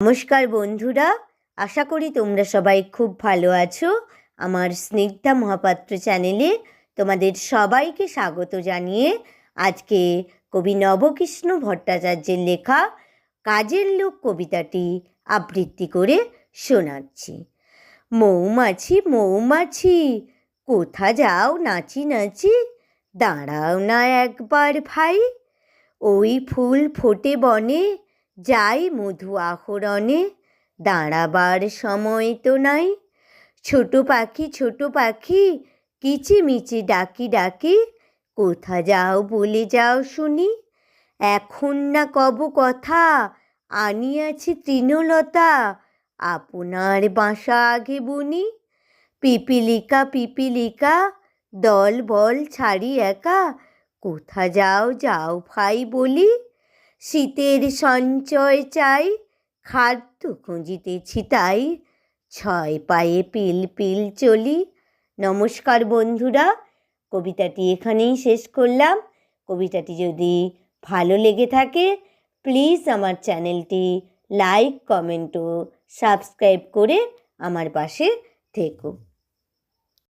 নমস্কার বন্ধুরা, আশা করি তোমরা সবাই খুব ভালো আছো। আমার স্নিগ্ধা মহাপাত্র চ্যানেলে তোমাদের সবাইকে স্বাগত জানিয়ে আজকে কবি নবকৃষ্ণ ভট্টাচার্যের লেখা কাজের লোক কবিতাটি আবৃত্তি করে শোনাচ্ছি। মৌমাছি মৌমাছি, কোথা যাও নাচি নাচি, দাঁড়াও না একবার ভাই, ওই ফুল ফোটে বনে যাই মধু আহরণে, দাঁড়াবার সময় তো নাই। ছোট পাখি ছোট পাখি, কিচিমিচি ডাকি ডাকি, কোথা যাও বলে যাও শুনি। এখন না কব কথা, আনিয়াছি তৃণলতা, আপনার বাসা আগে বুনি। পিপিলিকা পিপিলিকা, দল বল ছাড়ি একা, কোথা যাও যাও ভাই বলি। শীতের সঞ্চয় চাই, খাদ্য খুঁজিতেছি তাই। ছয় পায়ে পিল পিল চলি। নমস্কার বন্ধুরা, কবিতাটি এখানেই শেষ করলাম। কবিতাটি যদি ভালো লেগে থাকে প্লিজ আমার চ্যানেলটি লাইক কমেন্ট ও সাবস্ক্রাইব করে আমার পাশে থেকো।